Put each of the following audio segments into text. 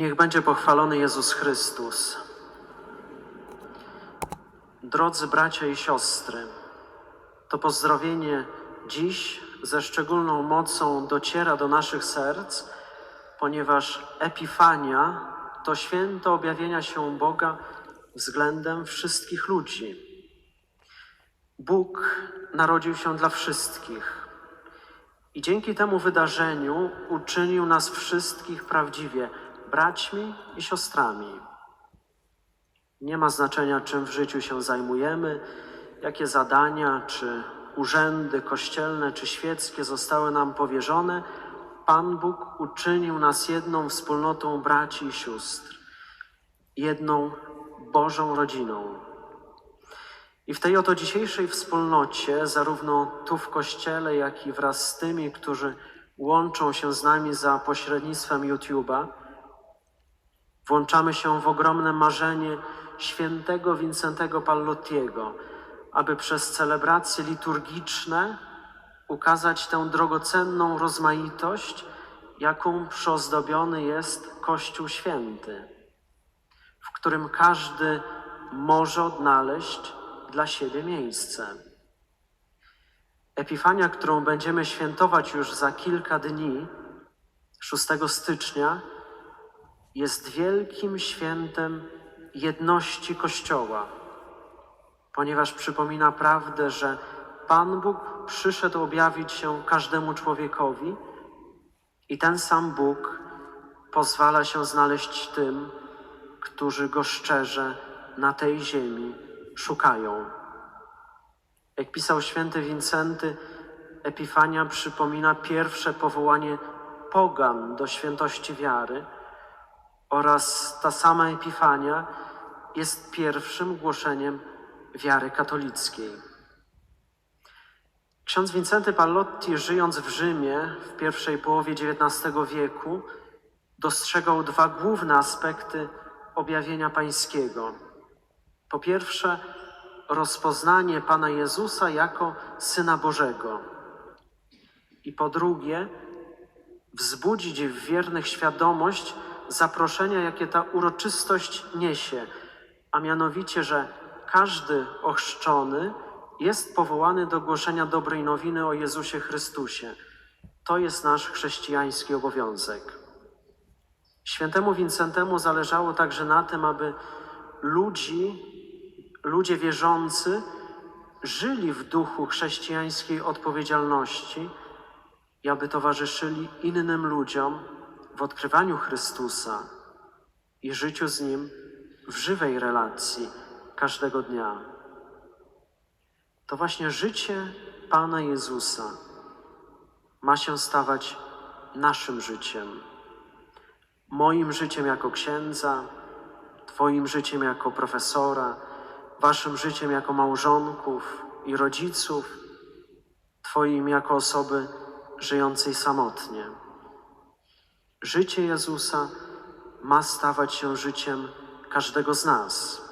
Niech będzie pochwalony Jezus Chrystus. Drodzy bracia i siostry, to pozdrowienie dziś ze szczególną mocą dociera do naszych serc, ponieważ Epifania to święto objawienia się Boga względem wszystkich ludzi. Bóg narodził się dla wszystkich i dzięki temu wydarzeniu uczynił nas wszystkich prawdziwie braćmi i siostrami. Nie ma znaczenia, czym w życiu się zajmujemy, jakie zadania czy urzędy kościelne czy świeckie zostały nam powierzone. Pan Bóg uczynił nas jedną wspólnotą braci i sióstr, jedną Bożą rodziną. I w tej oto dzisiejszej wspólnocie, zarówno tu w kościele, jak i wraz z tymi, którzy łączą się z nami za pośrednictwem YouTube'a, włączamy się w ogromne marzenie świętego Wincentego Pallottiego, aby przez celebracje liturgiczne ukazać tę drogocenną rozmaitość, jaką przyozdobiony jest Kościół Święty, w którym każdy może odnaleźć dla siebie miejsce. Epifania, którą będziemy świętować już za kilka dni, 6 stycznia, jest wielkim świętem jedności Kościoła, ponieważ przypomina prawdę, że Pan Bóg przyszedł objawić się każdemu człowiekowi i ten sam Bóg pozwala się znaleźć tym, którzy Go szczerze na tej ziemi szukają. Jak pisał święty Wincenty, Epifania przypomina pierwsze powołanie pogan do świętości wiary oraz ta sama Epifania jest pierwszym głoszeniem wiary katolickiej. Ksiądz Wincenty Pallotti, żyjąc w Rzymie w pierwszej połowie XIX wieku, dostrzegał dwa główne aspekty objawienia pańskiego. Po pierwsze, rozpoznanie Pana Jezusa jako Syna Bożego. I po drugie, wzbudzić w wiernych świadomość zaproszenia, jakie ta uroczystość niesie, a mianowicie, że każdy ochrzczony jest powołany do głoszenia dobrej nowiny o Jezusie Chrystusie. To jest nasz chrześcijański obowiązek. Świętemu Wincentemu zależało także na tym, aby ludzi, ludzie wierzący żyli w duchu chrześcijańskiej odpowiedzialności i aby towarzyszyli innym ludziom w odkrywaniu Chrystusa i życiu z Nim w żywej relacji każdego dnia. To właśnie życie Pana Jezusa ma się stawać naszym życiem. Moim życiem jako księdza, Twoim życiem jako profesora, Waszym życiem jako małżonków i rodziców, Twoim jako osoby żyjącej samotnie. Życie Jezusa ma stawać się życiem każdego z nas.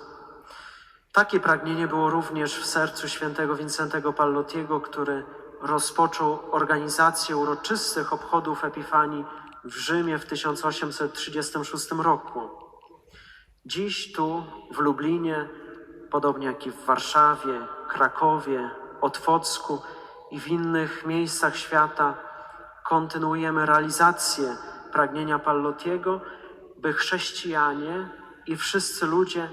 Takie pragnienie było również w sercu świętego Wincentego Pallottiego, który rozpoczął organizację uroczystych obchodów Epifanii w Rzymie w 1836 roku. Dziś tu, w Lublinie, podobnie jak i w Warszawie, Krakowie, Otwocku i w innych miejscach świata, kontynuujemy realizację pragnienia Pallottiego, by chrześcijanie i wszyscy ludzie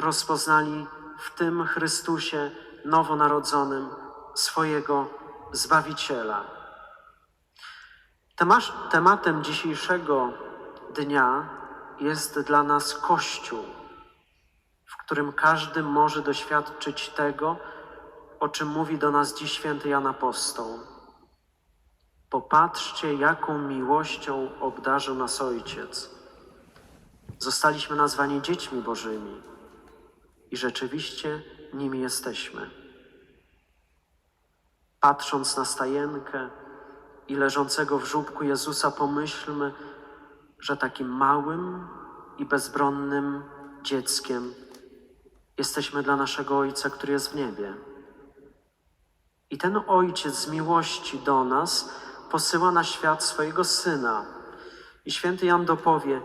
rozpoznali w tym Chrystusie nowonarodzonym swojego Zbawiciela. Tematem dzisiejszego dnia jest dla nas Kościół, w którym każdy może doświadczyć tego, o czym mówi do nas dziś święty Jan Apostoł. Popatrzcie, jaką miłością obdarzył nas Ojciec. Zostaliśmy nazwani dziećmi Bożymi i rzeczywiście nimi jesteśmy. Patrząc na stajenkę i leżącego w żłóbku Jezusa, pomyślmy, że takim małym i bezbronnym dzieckiem jesteśmy dla naszego Ojca, który jest w niebie. I ten Ojciec z miłości do nas posyła na świat swojego Syna. I święty Jan dopowie,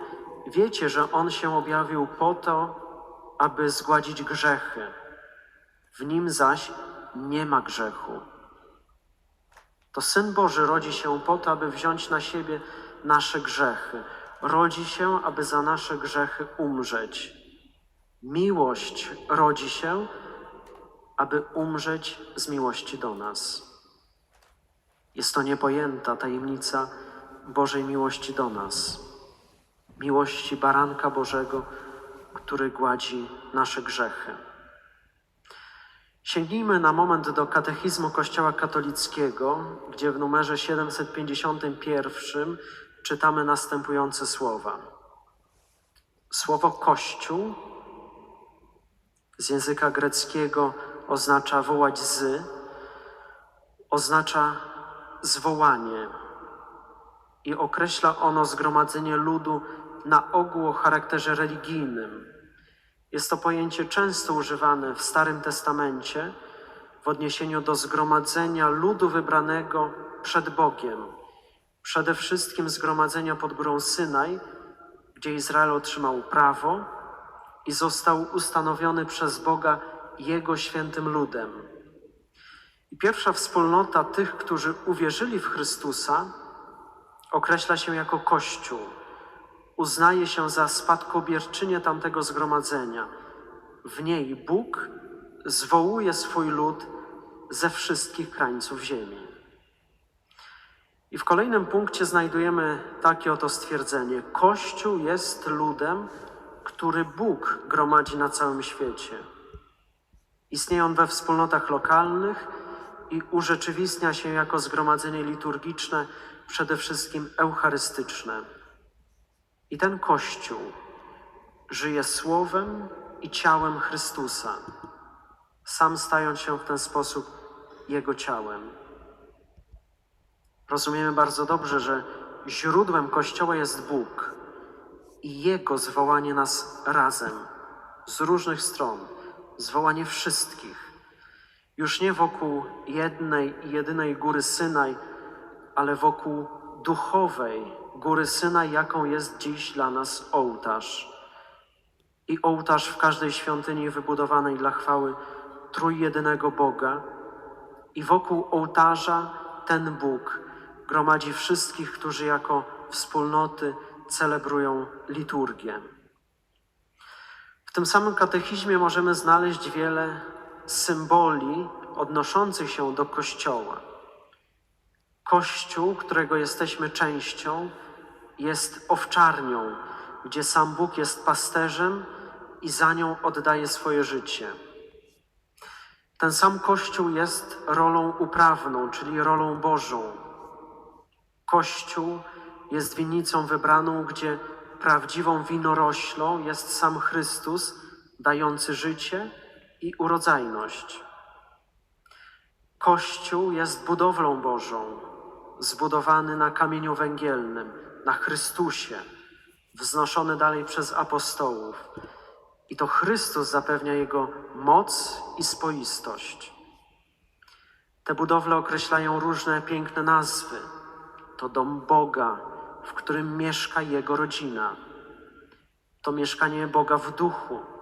wiecie, że On się objawił po to, aby zgładzić grzechy. W Nim zaś nie ma grzechu. To Syn Boży rodzi się po to, aby wziąć na siebie nasze grzechy. Rodzi się, aby za nasze grzechy umrzeć. Miłość rodzi się, aby umrzeć z miłości do nas. Jest to niepojęta tajemnica Bożej miłości do nas, miłości Baranka Bożego, który gładzi nasze grzechy. Sięgnijmy na moment do katechizmu Kościoła katolickiego, gdzie w numerze 751 czytamy następujące słowa. Słowo Kościół z języka greckiego oznacza wołać z, oznacza zwołanie i określa ono zgromadzenie ludu na ogół o charakterze religijnym. Jest to pojęcie często używane w Starym Testamencie w odniesieniu do zgromadzenia ludu wybranego przed Bogiem, przede wszystkim zgromadzenia pod górą Synaj, gdzie Izrael otrzymał prawo i został ustanowiony przez Boga Jego świętym ludem. I pierwsza wspólnota tych, którzy uwierzyli w Chrystusa, określa się jako Kościół. Uznaje się za spadkobierczynię tamtego zgromadzenia. W niej Bóg zwołuje swój lud ze wszystkich krańców ziemi. I w kolejnym punkcie znajdujemy takie oto stwierdzenie: Kościół jest ludem, który Bóg gromadzi na całym świecie. Istnieje on we wspólnotach lokalnych i urzeczywistnia się jako zgromadzenie liturgiczne, przede wszystkim eucharystyczne. I ten Kościół żyje słowem i ciałem Chrystusa, sam stając się w ten sposób Jego ciałem. Rozumiemy bardzo dobrze, że źródłem Kościoła jest Bóg i Jego zwołanie nas razem, z różnych stron, zwołanie wszystkich. Już nie wokół jednej i jedynej góry Synaj, ale wokół duchowej góry Synaj, jaką jest dziś dla nas ołtarz. I ołtarz w każdej świątyni wybudowanej dla chwały trójjedynego Boga. I wokół ołtarza ten Bóg gromadzi wszystkich, którzy jako wspólnoty celebrują liturgię. W tym samym katechizmie możemy znaleźć wiele symboli odnoszących się do Kościoła. Kościół, którego jesteśmy częścią, jest owczarnią, gdzie sam Bóg jest pasterzem i za nią oddaje swoje życie. Ten sam Kościół jest rolą uprawną, czyli rolą Bożą. Kościół jest winnicą wybraną, gdzie prawdziwą winoroślą jest sam Chrystus, dający życie i urodzajność. Kościół jest budowlą Bożą, zbudowany na kamieniu węgielnym, na Chrystusie, wznoszony dalej przez apostołów. I to Chrystus zapewnia jego moc i spoistość. Te budowle określają różne piękne nazwy. To dom Boga, w którym mieszka Jego rodzina. To mieszkanie Boga w duchu.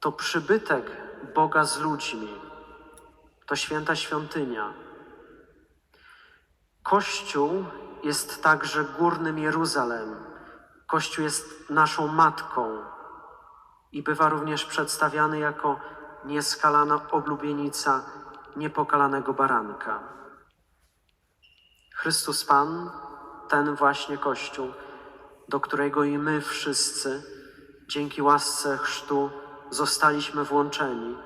To przybytek Boga z ludźmi. To święta świątynia. Kościół jest także górnym Jeruzalem. Kościół jest naszą matką i bywa również przedstawiany jako nieskalana oblubienica niepokalanego baranka. Chrystus Pan, ten właśnie Kościół, do którego i my wszyscy dzięki łasce chrztu zostaliśmy włączeni.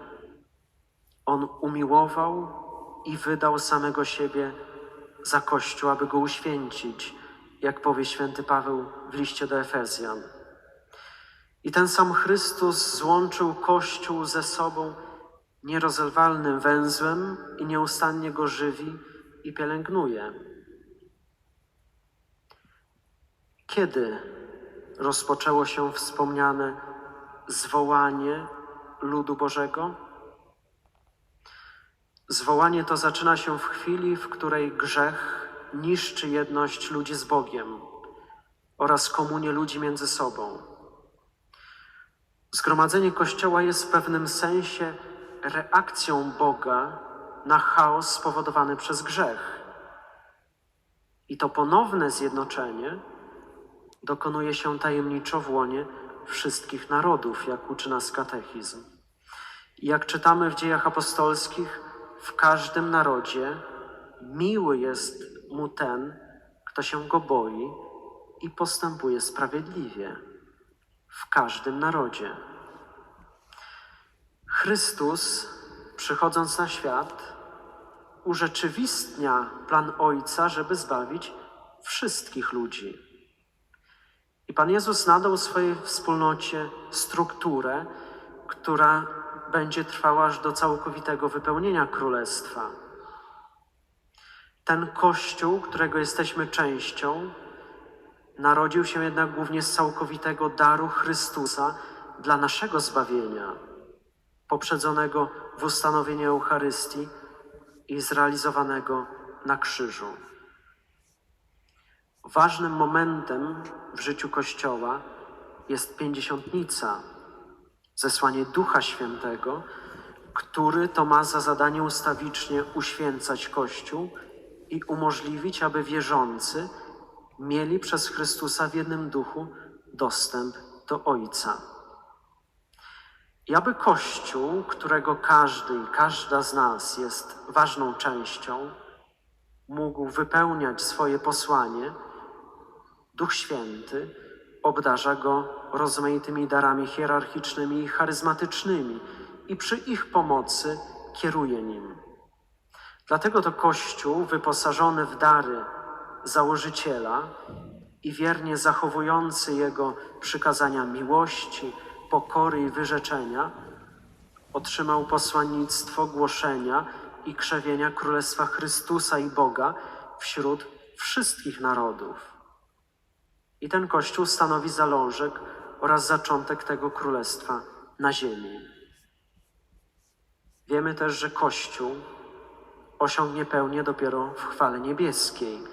On umiłował i wydał samego siebie za Kościół, aby go uświęcić, jak powie święty Paweł w liście do Efezjan. I ten sam Chrystus złączył Kościół ze sobą nierozerwalnym węzłem i nieustannie go żywi i pielęgnuje. Kiedy rozpoczęło się wspomniane zwołanie ludu Bożego? Zwołanie to zaczyna się w chwili, w której grzech niszczy jedność ludzi z Bogiem. oraz komunię ludzi między sobą. Zgromadzenie Kościoła jest w pewnym sensie reakcją Boga na chaos spowodowany przez grzech. I to ponowne zjednoczenie dokonuje się tajemniczo w łonie wszystkich narodów, jak uczy nas katechizm. I jak czytamy w dziejach apostolskich, w każdym narodzie miły jest mu ten, kto się go boi i postępuje sprawiedliwie. W każdym narodzie. Chrystus, przychodząc na świat, urzeczywistnia plan Ojca, żeby zbawić wszystkich ludzi. I Pan Jezus nadał swojej wspólnocie strukturę, która będzie trwała aż do całkowitego wypełnienia Królestwa. Ten Kościół, którego jesteśmy częścią, narodził się jednak głównie z całkowitego daru Chrystusa dla naszego zbawienia, poprzedzonego w ustanowieniu Eucharystii i zrealizowanego na krzyżu. Ważnym momentem w życiu Kościoła jest pięćdziesiątnica, zesłanie Ducha Świętego, który to ma za zadanie ustawicznie uświęcać Kościół i umożliwić, aby wierzący mieli przez Chrystusa w jednym duchu dostęp do Ojca. I aby Kościół, którego każdy i każda z nas jest ważną częścią, mógł wypełniać swoje posłanie, Duch Święty obdarza go rozmaitymi darami hierarchicznymi i charyzmatycznymi i przy ich pomocy kieruje nim. Dlatego to Kościół wyposażony w dary założyciela i wiernie zachowujący jego przykazania miłości, pokory i wyrzeczenia, otrzymał posłannictwo głoszenia i krzewienia Królestwa Chrystusa i Boga wśród wszystkich narodów. I ten Kościół stanowi zalążek oraz zaczątek tego Królestwa na ziemi. Wiemy też, że Kościół osiągnie pełnię dopiero w chwale niebieskiej,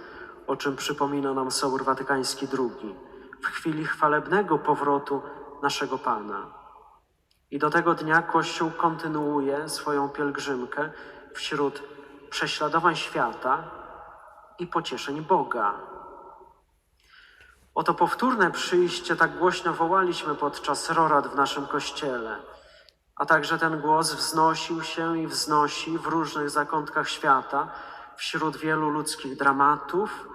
o czym przypomina nam Sobór Watykański II, w chwili chwalebnego powrotu naszego Pana. I do tego dnia Kościół kontynuuje swoją pielgrzymkę wśród prześladowań świata i pocieszeń Boga. Oto powtórne przyjście tak głośno wołaliśmy podczas rorad w naszym kościele, a także ten głos wznosił się i wznosi w różnych zakątkach świata, wśród wielu ludzkich dramatów,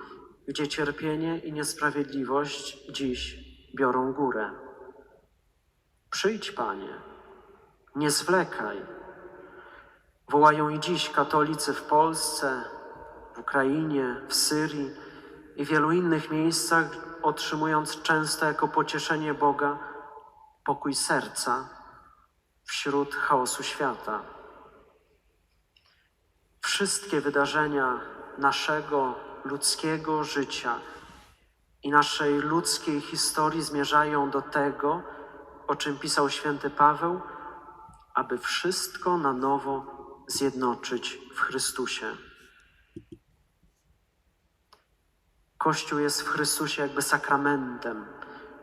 gdzie cierpienie i niesprawiedliwość dziś biorą górę. Przyjdź, Panie, nie zwlekaj. Wołają i dziś katolicy w Polsce, w Ukrainie, w Syrii i wielu innych miejscach, otrzymując często jako pocieszenie Boga pokój serca wśród chaosu świata. Wszystkie wydarzenia naszego ludzkiego życia i naszej ludzkiej historii zmierzają do tego, o czym pisał święty Paweł, aby wszystko na nowo zjednoczyć w Chrystusie. Kościół jest w Chrystusie jakby sakramentem,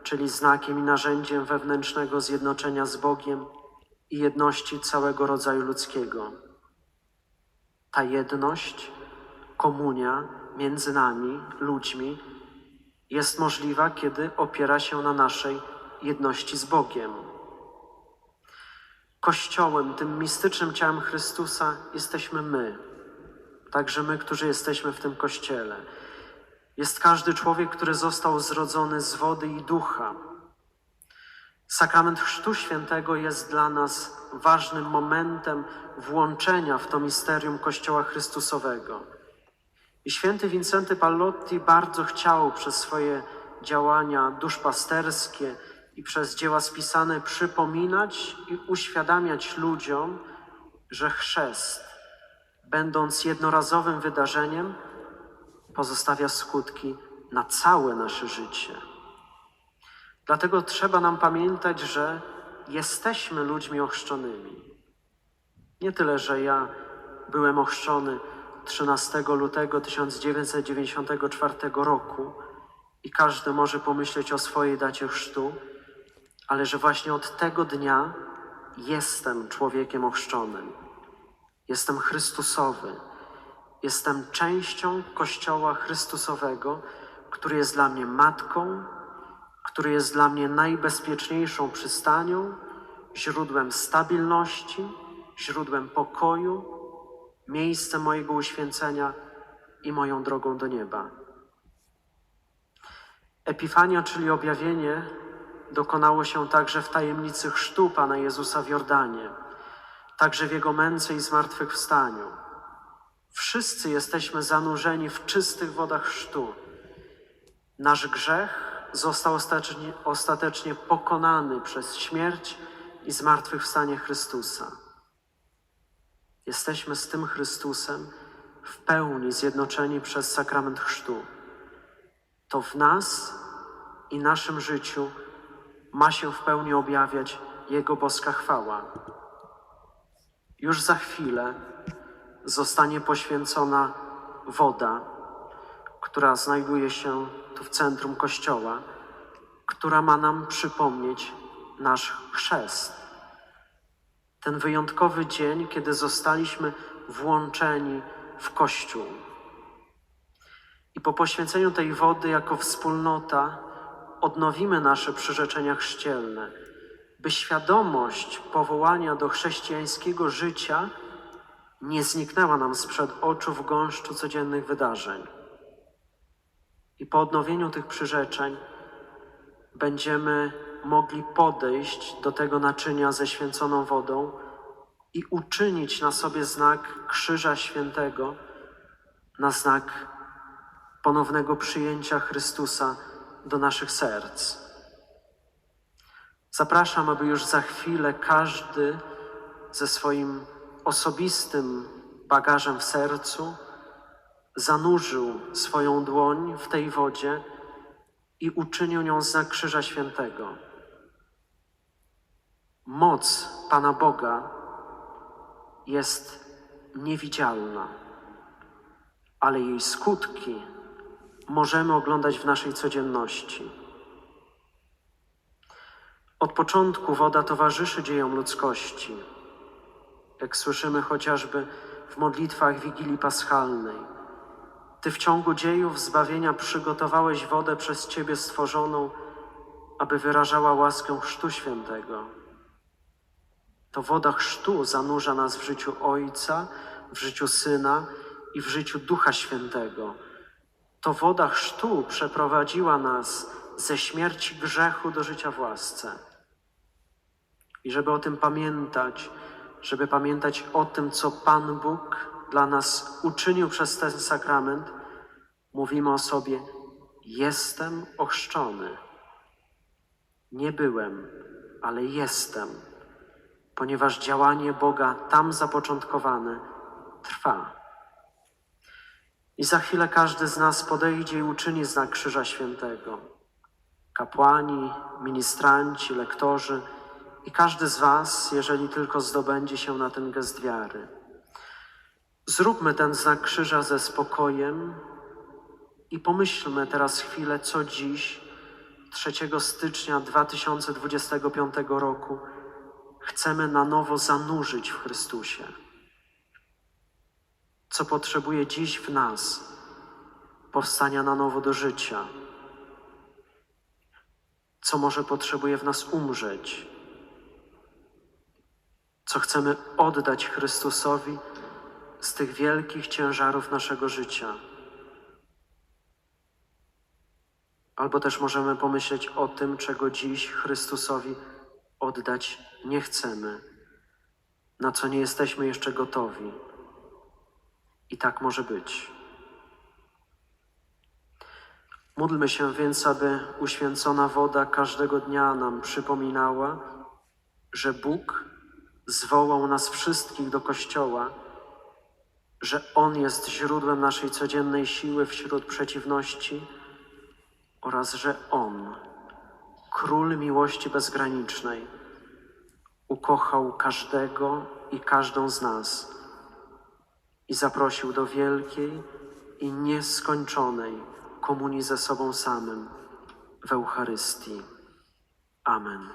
czyli znakiem i narzędziem wewnętrznego zjednoczenia z Bogiem i jedności całego rodzaju ludzkiego. Ta jedność, komunia między nami, ludźmi, jest możliwa, kiedy opiera się na naszej jedności z Bogiem. Kościołem, tym mistycznym ciałem Chrystusa jesteśmy my, także my, którzy jesteśmy w tym Kościele. Jest każdy człowiek, który został zrodzony z wody i ducha. Sakrament Chrztu Świętego jest dla nas ważnym momentem włączenia w to misterium Kościoła Chrystusowego. I święty Wincenty Pallotti bardzo chciał przez swoje działania duszpasterskie i przez dzieła spisane przypominać i uświadamiać ludziom, że chrzest, będąc jednorazowym wydarzeniem, pozostawia skutki na całe nasze życie. Dlatego trzeba nam pamiętać, że jesteśmy ludźmi ochrzczonymi. Nie tyle, że ja byłem ochrzczony 13 lutego 1994 roku i każdy może pomyśleć o swojej dacie chrztu, ale że właśnie od tego dnia jestem człowiekiem ochrzczonym. Jestem Chrystusowy. Jestem częścią Kościoła Chrystusowego, który jest dla mnie matką, który jest dla mnie najbezpieczniejszą przystanią, źródłem stabilności, źródłem pokoju, miejscem mojego uświęcenia i moją drogą do nieba. Epifania, czyli objawienie, dokonało się także w tajemnicy chrztu Pana Jezusa w Jordanie, także w Jego męce i zmartwychwstaniu. Wszyscy jesteśmy zanurzeni w czystych wodach chrztu. Nasz grzech został ostatecznie, ostatecznie pokonany przez śmierć i zmartwychwstanie Chrystusa. Jesteśmy z tym Chrystusem w pełni zjednoczeni przez sakrament chrztu. To w nas i naszym życiu ma się w pełni objawiać Jego boska chwała. Już za chwilę zostanie poświęcona woda, która znajduje się tu w centrum kościoła, która ma nam przypomnieć nasz chrzest. Ten wyjątkowy dzień, kiedy zostaliśmy włączeni w Kościół. I po poświęceniu tej wody jako wspólnota odnowimy nasze przyrzeczenia chrzcielne, by świadomość powołania do chrześcijańskiego życia nie zniknęła nam sprzed oczu w gąszczu codziennych wydarzeń. I po odnowieniu tych przyrzeczeń będziemy mogli podejść do tego naczynia ze święconą wodą i uczynić na sobie znak Krzyża Świętego, na znak ponownego przyjęcia Chrystusa do naszych serc. Zapraszam, aby już za chwilę każdy ze swoim osobistym bagażem w sercu zanurzył swoją dłoń w tej wodzie i uczynił nią znak Krzyża Świętego. Moc Pana Boga jest niewidzialna, ale jej skutki możemy oglądać w naszej codzienności. Od początku woda towarzyszy dziejom ludzkości, jak słyszymy chociażby w modlitwach Wigilii Paschalnej. Ty w ciągu dziejów zbawienia przygotowałeś wodę przez Ciebie stworzoną, aby wyrażała łaskę Chrztu Świętego. To woda chrztu zanurza nas w życiu Ojca, w życiu Syna i w życiu Ducha Świętego. To woda chrztu przeprowadziła nas ze śmierci grzechu do życia w. I żeby o tym pamiętać, żeby pamiętać o tym, co Pan Bóg dla nas uczynił przez ten sakrament, mówimy o sobie: Jestem ochrzczony. Nie byłem, ale jestem, ponieważ działanie Boga tam zapoczątkowane trwa. I za chwilę każdy z nas podejdzie i uczyni znak Krzyża Świętego. Kapłani, ministranci, lektorzy i każdy z Was, jeżeli tylko zdobędzie się na ten gest wiary. Zróbmy ten znak krzyża ze spokojem i pomyślmy teraz chwilę, co dziś, 3 stycznia 2025 roku, chcemy na nowo zanurzyć w Chrystusie co potrzebuje dziś w nas powstania na nowo do życia, co może potrzebuje w nas umrzeć, co chcemy oddać Chrystusowi z tych wielkich ciężarów naszego życia. Albo też możemy pomyśleć o tym, czego dziś Chrystusowi oddać nie chcemy, na co nie jesteśmy jeszcze gotowi. I tak może być. Módlmy się więc, aby uświęcona woda każdego dnia nam przypominała, że Bóg zwołał nas wszystkich do Kościoła, że On jest źródłem naszej codziennej siły wśród przeciwności oraz że On, Król miłości bezgranicznej, ukochał każdego i każdą z nas i zaprosił do wielkiej i nieskończonej komunii ze sobą samym w Eucharystii. Amen.